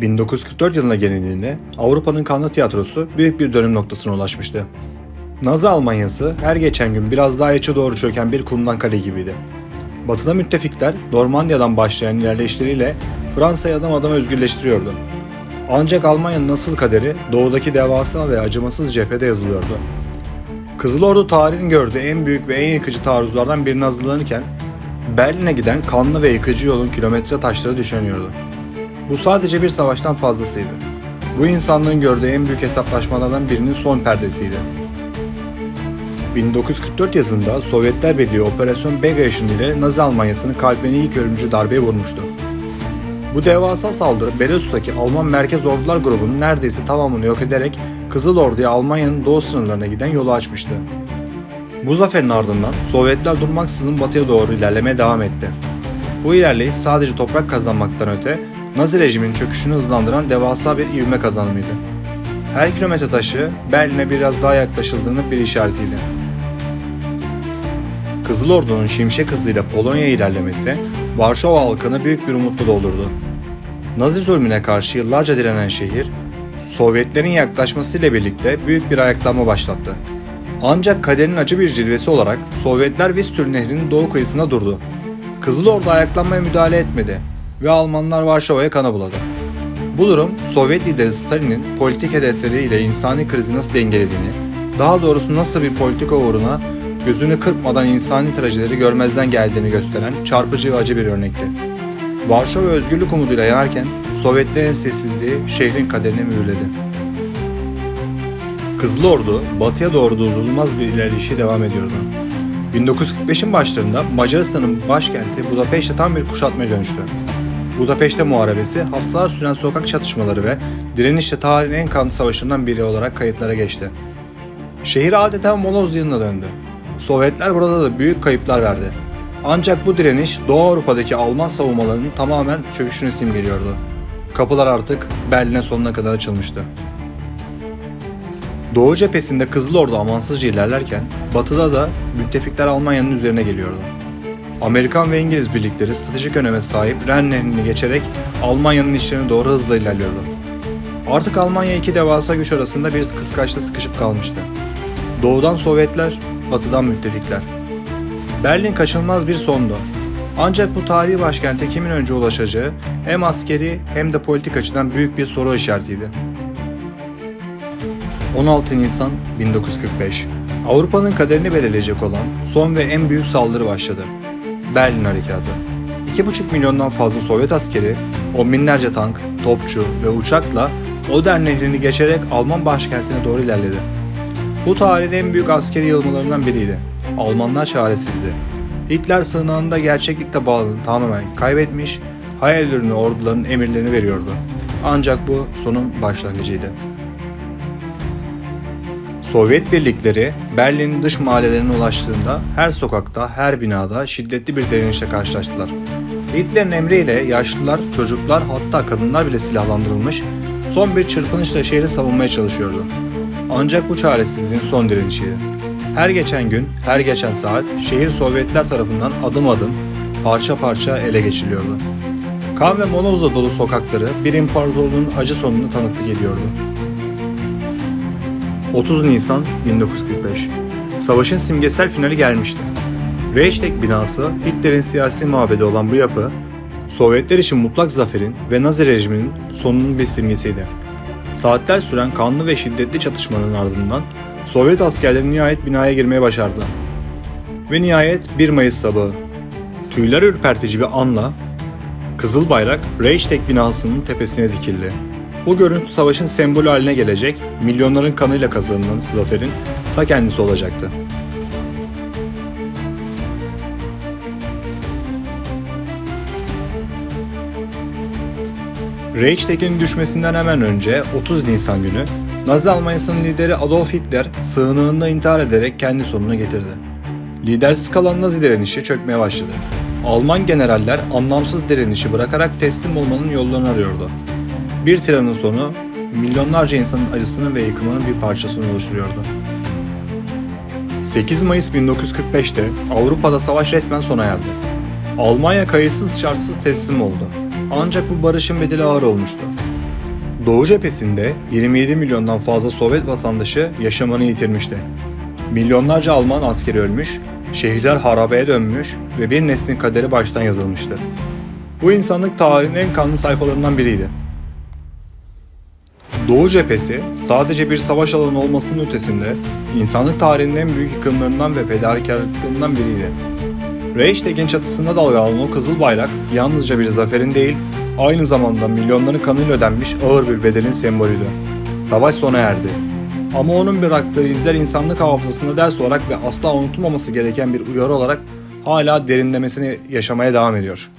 1944 yılına gelindiğinde Avrupa'nın kanlı tiyatrosu büyük bir dönüm noktasına ulaşmıştı. Nazi Almanyası her geçen gün biraz daha içe doğru çöken bir kumdan kale gibiydi. Batıda müttefikler Normandiya'dan başlayan ilerleyişleriyle Fransa'yı adım adım özgürleştiriyordu. Ancak Almanya'nın nasıl kaderi doğudaki devasa ve acımasız cephede yazılıyordu. Kızıl Ordu tarihin gördüğü en büyük ve en yıkıcı taarruzlardan birine hazırlanırken Berlin'e giden kanlı ve yıkıcı yolun kilometre taşları düşünüyordu. Bu sadece bir savaştan fazlasıydı. Bu insanlığın gördüğü en büyük hesaplaşmalardan birinin son perdesiydi. 1944 yazında Sovyetler Birliği Operasyon Bagration ile Nazi Almanyası'nın kalbine ilk ölümcül darbeyi vurmuştu. Bu devasa saldırı Belarus'taki Alman Merkez Ordular grubunun neredeyse tamamını yok ederek Kızıl Ordu'ya Almanya'nın doğu sınırlarına giden yolu açmıştı. Bu zaferin ardından Sovyetler durmaksızın batıya doğru ilerlemeye devam etti. Bu ilerleyiş sadece toprak kazanmaktan öte Nazi rejiminin çöküşünü hızlandıran devasa bir ivme kazanımıydı. Her kilometre taşı Berlin'e biraz daha yaklaşıldığının bir işaretiydi. Kızıl Ordu'nun şimşek hızıyla Polonya'ya ilerlemesi Varşova halkını büyük bir umutla doldurdu. Nazi zulmüne karşı yıllarca direnen şehir, Sovyetlerin yaklaşmasıyla birlikte büyük bir ayaklanma başlattı. Ancak kaderin acı bir cilvesi olarak Sovyetler Vistül Nehri'nin doğu kıyısında durdu. Kızıl Ordu ayaklanmaya müdahale etmedi ve Almanlar Varşova'ya kana buladı. Bu durum Sovyet lideri Stalin'in politik hedefleriyle insani krizi nasıl dengelediğini, daha doğrusu nasıl bir politika uğruna gözünü kırpmadan insani trajedileri görmezden geldiğini gösteren çarpıcı ve acı bir örnekti. Varşova özgürlük umuduyla yanarken Sovyetlerin sessizliği şehrin kaderini mühürledi. Kızıl Ordu batıya doğru durdurulmaz bir ilerleyişi devam ediyordu. 1945'in başlarında Macaristan'ın başkenti Budapeşte tam bir kuşatmaya dönüştü. Budapeşte Muharebesi haftalar süren sokak çatışmaları ve direnişle tarihin en kanlı savaşlarından biri olarak kayıtlara geçti. Şehir adeta moloz yılına döndü. Sovyetler burada da büyük kayıplar verdi. Ancak bu direniş Doğu Avrupa'daki Alman savunmalarının tamamen çöküşünü simgeliyordu. Kapılar artık Berlin'e sonuna kadar açılmıştı. Doğu cephesinde Kızıl Ordu amansızca ilerlerken batıda da müttefikler Almanya'nın üzerine geliyordu. Amerikan ve İngiliz birlikleri stratejik öneme sahip Ren Nehri'ni geçerek Almanya'nın işlerine doğru hızla ilerliyordu. Artık Almanya iki devasa güç arasında bir kıskaçta sıkışıp kalmıştı. Doğudan Sovyetler, batıdan müttefikler. Berlin kaçınılmaz bir sondu. Ancak bu tarihi başkente kimin önce ulaşacağı hem askeri hem de politik açıdan büyük bir soru işaretiydi. 16 Nisan 1945 Avrupa'nın kaderini belirleyecek olan son ve en büyük saldırı başladı. Berlin Harekatı. 2,5 milyondan fazla Sovyet askeri, on binlerce tank, topçu ve uçakla Oder Nehri'ni geçerek Alman başkentine doğru ilerledi. Bu tarihin en büyük askeri yılmalarından biriydi. Almanlar çaresizdi. Hitler sığınağında gerçeklikte bağlılığını tamamen kaybetmiş, hayal ürünü orduların emirlerini veriyordu. Ancak bu sonun başlangıcıydı. Sovyet birlikleri Berlin'in dış mahallelerine ulaştığında her sokakta, her binada şiddetli bir direnişle karşılaştılar. Hitler'in emriyle yaşlılar, çocuklar hatta kadınlar bile silahlandırılmış, son bir çırpınışla şehri savunmaya çalışıyordu. Ancak bu çaresizliğin son direnişiydi. Her geçen gün, her geçen saat şehir Sovyetler tarafından adım adım, parça parça ele geçiriliyordu. Kan ve molozla dolu sokakları bir imparatorluğun acı sonunu tanıklık ediyordu. 30 Nisan 1945 Savaşın simgesel finali gelmişti. Reichstag binası Hitler'in siyasi mabedi olan bu yapı, Sovyetler için mutlak zaferin ve Nazi rejiminin sonunun bir simgesiydi. Saatler süren kanlı ve şiddetli çatışmanın ardından Sovyet askerleri nihayet binaya girmeye başardı. Ve nihayet 1 Mayıs sabahı. Tüyler ürpertici bir anla Kızıl bayrak Reichstag binasının tepesine dikildi. Bu görüntü savaşın sembolü haline gelecek, milyonların kanıyla kazanılan zaferin ta kendisi olacaktı. Reichstag'in düşmesinden hemen önce 30 Nisan günü Nazi Almanyası'nın lideri Adolf Hitler sığınığında intihar ederek kendi sonunu getirdi. Lidersiz kalan Nazi direnişi çökmeye başladı. Alman generaller anlamsız direnişi bırakarak teslim olmanın yollarını arıyordu. Bir tiranın sonu milyonlarca insanın acısının ve yıkımının bir parçasını oluşturuyordu. 8 Mayıs 1945'te Avrupa'da savaş resmen sona erdi. Almanya kayıtsız şartsız teslim oldu. Ancak bu barışın bedeli ağır olmuştu. Doğu cephesinde 27 milyondan fazla Sovyet vatandaşı yaşamını yitirmişti. Milyonlarca Alman askeri ölmüş, şehirler harabeye dönmüş ve bir neslin kaderi baştan yazılmıştı. Bu insanlık tarihinin en kanlı sayfalarından biriydi. Doğu cephesi sadece bir savaş alanı olmasının ötesinde insanlık tarihinin en büyük yıkımlarından ve fedakarlıklarından biriydi. Reichstag'in çatısında dalgalanan o kızıl bayrak yalnızca bir zaferin değil, aynı zamanda milyonların kanıyla ödenmiş ağır bir bedelin sembolüydü. Savaş sona erdi. Ama onun bıraktığı izler insanlık hafızasında ders olarak ve asla unutulmaması gereken bir uyarı olarak hala derinlemesine yaşamaya devam ediyor.